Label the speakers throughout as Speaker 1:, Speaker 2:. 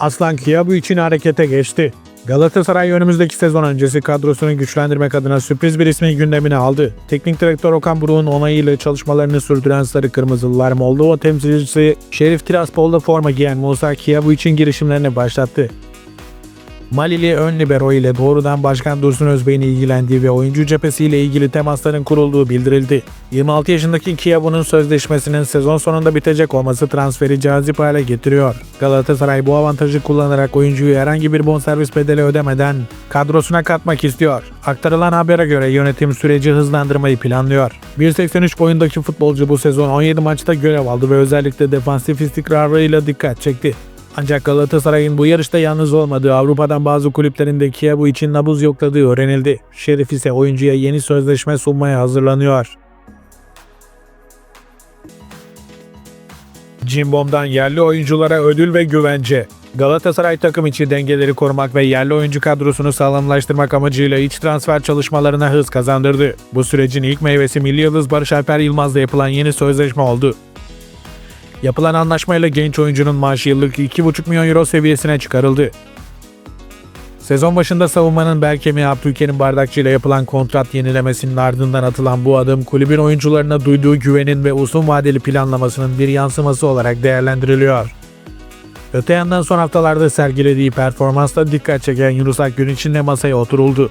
Speaker 1: Aslan Kiyabu için harekete geçti. Galatasaray önümüzdeki sezon öncesi kadrosunu güçlendirmek adına sürpriz bir ismi gündemine aldı. Teknik direktör Okan Buruk'un onayıyla çalışmalarını sürdüren Sarı Kırmızılılar Moldova temsilcisi Şerif Tiraspol'da forma giyen Musa Kiyabu için girişimlerini başlattı. Malili ön libero ile doğrudan Başkan Dursun Özbey'in ilgilendiği ve oyuncu cephesiyle ilgili temasların kurulduğu bildirildi. 26 yaşındaki Kiyabu'nun sözleşmesinin sezon sonunda bitecek olması transferi cazip hale getiriyor. Galatasaray bu avantajı kullanarak oyuncuyu herhangi bir bonservis bedeli ödemeden kadrosuna katmak istiyor. Aktarılan habere göre yönetim süreci hızlandırmayı planlıyor. 1.83 boyundaki futbolcu bu sezon 17 maçta görev aldı ve özellikle defansif istikrarıyla dikkat çekti. Ancak Galatasaray'ın bu yarışta yalnız olmadığı Avrupa'dan bazı kulüplerinde Kiyabu için nabız yokladığı öğrenildi. Şerif ise oyuncuya yeni sözleşme sunmaya hazırlanıyor. Cimbom'dan yerli oyunculara ödül ve güvence. Galatasaray takım içi dengeleri korumak ve yerli oyuncu kadrosunu sağlamlaştırmak amacıyla iç transfer çalışmalarına hız kazandırdı. Bu sürecin ilk meyvesi Milli Yıldız Barış Alper Yılmaz'la yapılan yeni sözleşme oldu. Yapılan anlaşmayla genç oyuncunun maaşı yıllık 2,5 milyon euro seviyesine çıkarıldı. Sezon başında savunmanın bel kemiği Abdülkerim Bardakçı ile yapılan kontrat yenilemesinin ardından atılan bu adım kulübün oyuncularına duyduğu güvenin ve uzun vadeli planlamasının bir yansıması olarak değerlendiriliyor. Öte yandan son haftalarda sergilediği performansla dikkat çeken Yunus Akgün için de masaya oturuldu.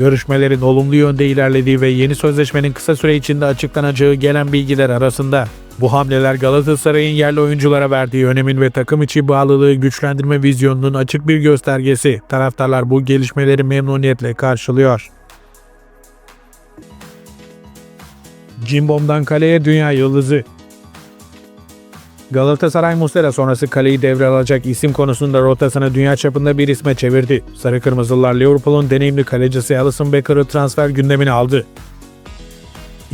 Speaker 1: Görüşmelerin olumlu yönde ilerlediği ve yeni sözleşmenin kısa süre içinde açıklanacağı gelen bilgiler arasında. Bu hamleler Galatasaray'ın yerli oyunculara verdiği önemin ve takım içi bağlılığı güçlendirme vizyonunun açık bir göstergesi. Taraftarlar bu gelişmeleri memnuniyetle karşılıyor. Cimbom'dan kaleye dünya yıldızı. Galatasaray Muslera sonrası kaleyi devralacak isim konusunda rotasını dünya çapında bir isme çevirdi. Sarı Kırmızılar Liverpool'un deneyimli kalecisi Alisson Becker'ı transfer gündemine aldı.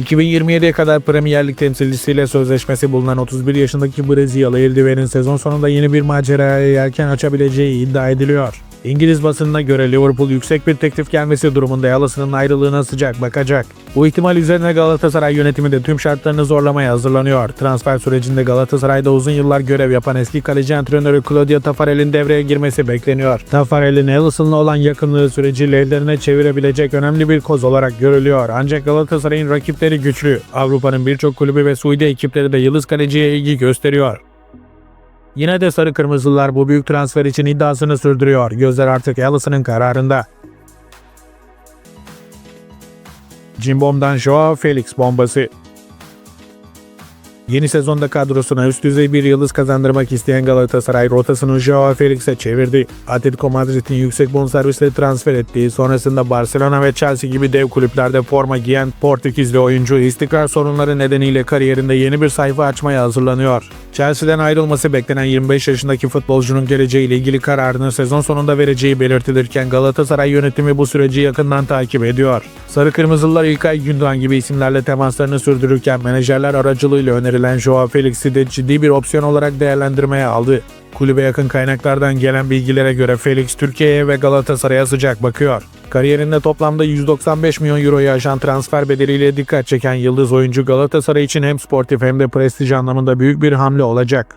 Speaker 1: 2027'ye kadar Premier Lig temsilcisiyle sözleşmesi bulunan 31 yaşındaki Brezilyalı eldivenin sezon sonunda yeni bir maceraya yelken açabileceği iddia ediliyor. İngiliz basınına göre Liverpool yüksek bir teklif gelmesi durumunda Alisson'ın ayrılığına sıcak bakacak. Bu ihtimal üzerine Galatasaray yönetimi de tüm şartlarını zorlamaya hazırlanıyor. Transfer sürecinde Galatasaray'da uzun yıllar görev yapan eski kaleci antrenörü Claudio Taffarel'in devreye girmesi bekleniyor. Taffarel'in Alisson'la olan yakınlığı süreci lehlerine çevirebilecek önemli bir koz olarak görülüyor. Ancak Galatasaray'ın rakipleri güçlü. Avrupa'nın birçok kulübü ve Suudi ekipleri de Yıldız Kaleci'ye ilgi gösteriyor. Yine de Sarı Kırmızılar bu büyük transfer için iddiasını sürdürüyor. Gözler artık Alisson'ın kararında. Cimbom'dan Joao Felix bombası. Yeni sezonda kadrosuna üst düzey bir yıldız kazandırmak isteyen Galatasaray rotasını Joao Felix'e çevirdi. Atletico Madrid'in yüksek bonservisle transfer ettiği, sonrasında Barcelona ve Chelsea gibi dev kulüplerde forma giyen Portekizli oyuncu istikrar sorunları nedeniyle kariyerinde yeni bir sayfa açmaya hazırlanıyor. Chelsea'den ayrılması beklenen 25 yaşındaki futbolcunun geleceğiyle ilgili kararını sezon sonunda vereceği belirtilirken Galatasaray yönetimi bu süreci yakından takip ediyor. Sarı Kırmızılılar İlkay Gündoğan gibi isimlerle temaslarını sürdürürken menajerler aracılığıyla önerilen Joao Felix'i de ciddi bir opsiyon olarak değerlendirmeye aldı. Kulübe yakın kaynaklardan gelen bilgilere göre Felix Türkiye'ye ve Galatasaray'a sıcak bakıyor. Kariyerinde toplamda 195 milyon euroyu aşan transfer bedeliyle dikkat çeken yıldız oyuncu Galatasaray için hem sportif hem de prestij anlamında büyük bir hamle olacak.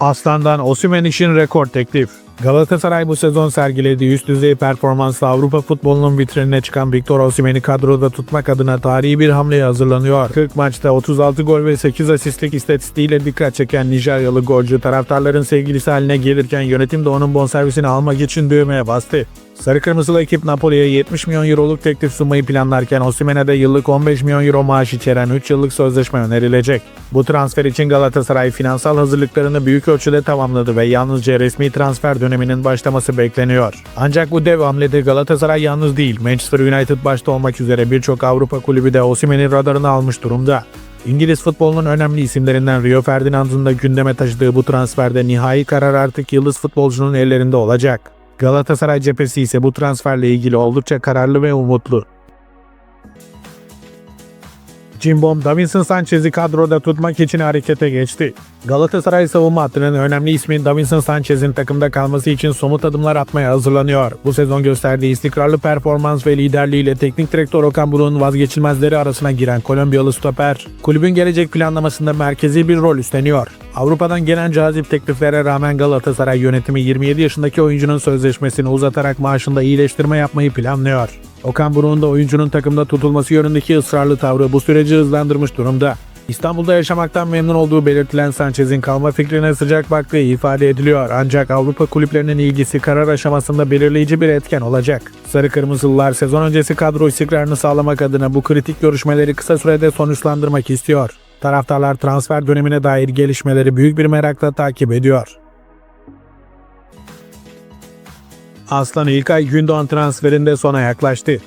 Speaker 1: Aslan'dan Osimhen için rekor teklif. Galatasaray bu sezon sergilediği üst düzey performansla Avrupa futbolunun vitrinine çıkan Victor Osimhen'i kadroda tutmak adına tarihi bir hamleye hazırlanıyor. 40 maçta 36 gol ve 8 asistlik istatistiğiyle dikkat çeken Nijeryalı golcü taraftarların sevgilisi haline gelirken yönetim de onun bonservisini almak için düğmeye bastı. Sarı Kırmızılı ekip Napoli'ye 70 milyon euroluk teklif sunmayı planlarken Osimhen'e de yıllık 15 milyon euro maaş içeren 3 yıllık sözleşme önerilecek. Bu transfer için Galatasaray finansal hazırlıklarını büyük ölçüde tamamladı ve yalnızca resmi transfer döneminin başlaması bekleniyor. Ancak bu dev hamlede Galatasaray yalnız değil, Manchester United başta olmak üzere birçok Avrupa kulübü de Osimhen'in radarını almış durumda. İngiliz futbolunun önemli isimlerinden Rio Ferdinand'ın da gündeme taşıdığı bu transferde nihai karar artık yıldız futbolcunun ellerinde olacak. Galatasaray cephesi ise bu transferle ilgili oldukça kararlı ve umutlu. Cimbom Davinson Sanchez'i kadroda tutmak için harekete geçti. Galatasaray savunma hattının önemli ismi Davinson Sanchez'in takımda kalması için somut adımlar atmaya hazırlanıyor. Bu sezon gösterdiği istikrarlı performans ve liderliğiyle teknik direktör Okan Buruk'un vazgeçilmezleri arasına giren Kolombiyalı stoper, kulübün gelecek planlamasında merkezi bir rol üstleniyor. Avrupa'dan gelen cazip tekliflere rağmen Galatasaray yönetimi 27 yaşındaki oyuncunun sözleşmesini uzatarak maaşında iyileştirme yapmayı planlıyor. Okan Buruk'un da oyuncunun takımda tutulması yönündeki ısrarlı tavrı bu süreci hızlandırmış durumda. İstanbul'da yaşamaktan memnun olduğu belirtilen Sanchez'in kalma fikrine sıcak baktığı ifade ediliyor. Ancak Avrupa kulüplerinin ilgisi karar aşamasında belirleyici bir etken olacak. Sarı Kırmızılılar sezon öncesi kadro istikrarını sağlamak adına bu kritik görüşmeleri kısa sürede sonuçlandırmak istiyor. Taraftarlar transfer dönemine dair gelişmeleri büyük bir merakla takip ediyor. Aslan İlkay Gündoğan transferinde sona yaklaştı.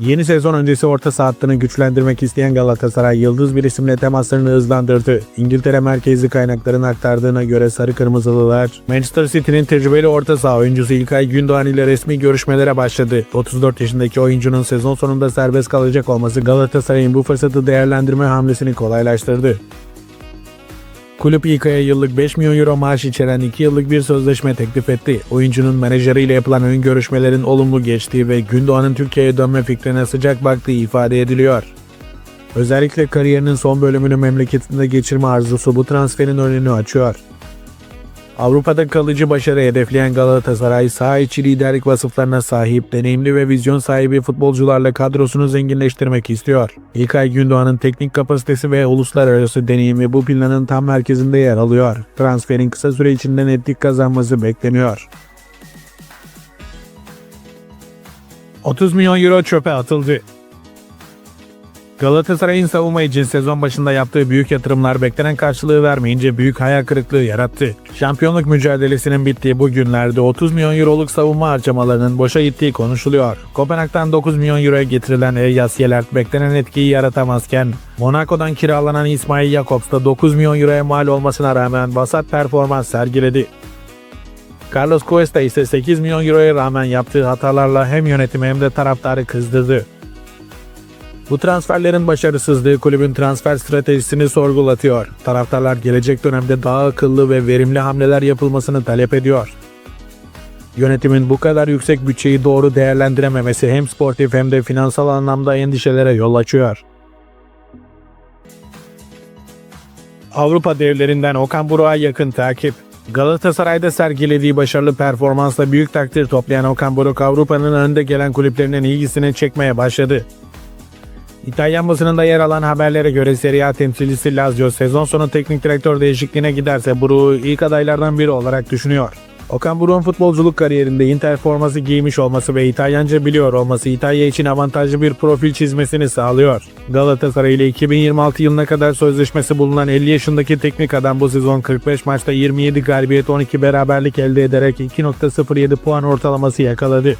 Speaker 1: Yeni sezon öncesi orta saha hattını güçlendirmek isteyen Galatasaray yıldız bir isimle temaslarını hızlandırdı. İngiltere merkezli kaynakların aktardığına göre Sarı Kırmızılılar, Manchester City'nin tecrübeli orta saha oyuncusu İlkay Gündoğan ile resmi görüşmelere başladı. 34 yaşındaki oyuncunun sezon sonunda serbest kalacak olması Galatasaray'ın bu fırsatı değerlendirme hamlesini kolaylaştırdı. Kulüp İlkay'a yıllık 5 milyon euro maaş içeren 2 yıllık bir sözleşme teklif etti. Oyuncunun menajeriyle yapılan ön görüşmelerin olumlu geçtiği ve Gündoğan'ın Türkiye'ye dönme fikrine sıcak baktığı ifade ediliyor. Özellikle kariyerinin son bölümünü memleketinde geçirme arzusu bu transferin önünü açıyor. Avrupa'da kalıcı başarı hedefleyen Galatasaray saha içi liderlik vasıflarına sahip, deneyimli ve vizyon sahibi futbolcularla kadrosunu zenginleştirmek istiyor. İlkay Gündoğan'ın teknik kapasitesi ve uluslararası deneyimi bu planın tam merkezinde yer alıyor. Transferin kısa süre içinde netlik kazanması bekleniyor. 30 milyon euro çöpe atıldı. Galatasaray'ın savunma için sezon başında yaptığı büyük yatırımlar beklenen karşılığı vermeyince büyük hayal kırıklığı yarattı. Şampiyonluk mücadelesinin bittiği bu günlerde 30 milyon euroluk savunma harcamalarının boşa gittiği konuşuluyor. Kopenhag'dan 9 milyon euroya getirilen Elias Yelert beklenen etkiyi yaratamazken Monaco'dan kiralanan İsmail Jakobs da 9 milyon euroya mal olmasına rağmen vasat performans sergiledi. Carlos Cuesta ise 8 milyon euroya rağmen yaptığı hatalarla hem yönetimi hem de taraftarı kızdırdı. Bu transferlerin başarısızlığı kulübün transfer stratejisini sorgulatıyor. Taraftarlar gelecek dönemde daha akıllı ve verimli hamleler yapılmasını talep ediyor. Yönetimin bu kadar yüksek bütçeyi doğru değerlendirememesi hem sportif hem de finansal anlamda endişelere yol açıyor. Avrupa devlerinden Okan Buruk'a yakın takip. Galatasaray'da sergilediği başarılı performansla büyük takdir toplayan Okan Buruk Avrupa'nın önde gelen kulüplerinin ilgisini çekmeye başladı. İtalyan basınında yer alan haberlere göre Serie A temsilcisi Lazio sezon sonu teknik direktör değişikliğine giderse Buruk'u ilk adaylardan biri olarak düşünüyor. Okan Buruk'un futbolculuk kariyerinde Inter forması giymiş olması ve İtalyanca biliyor olması İtalya için avantajlı bir profil çizmesini sağlıyor. Galatasaray ile 2026 yılına kadar sözleşmesi bulunan 50 yaşındaki teknik adam bu sezon 45 maçta 27 galibiyet 12 beraberlik elde ederek 2.07 puan ortalaması yakaladı.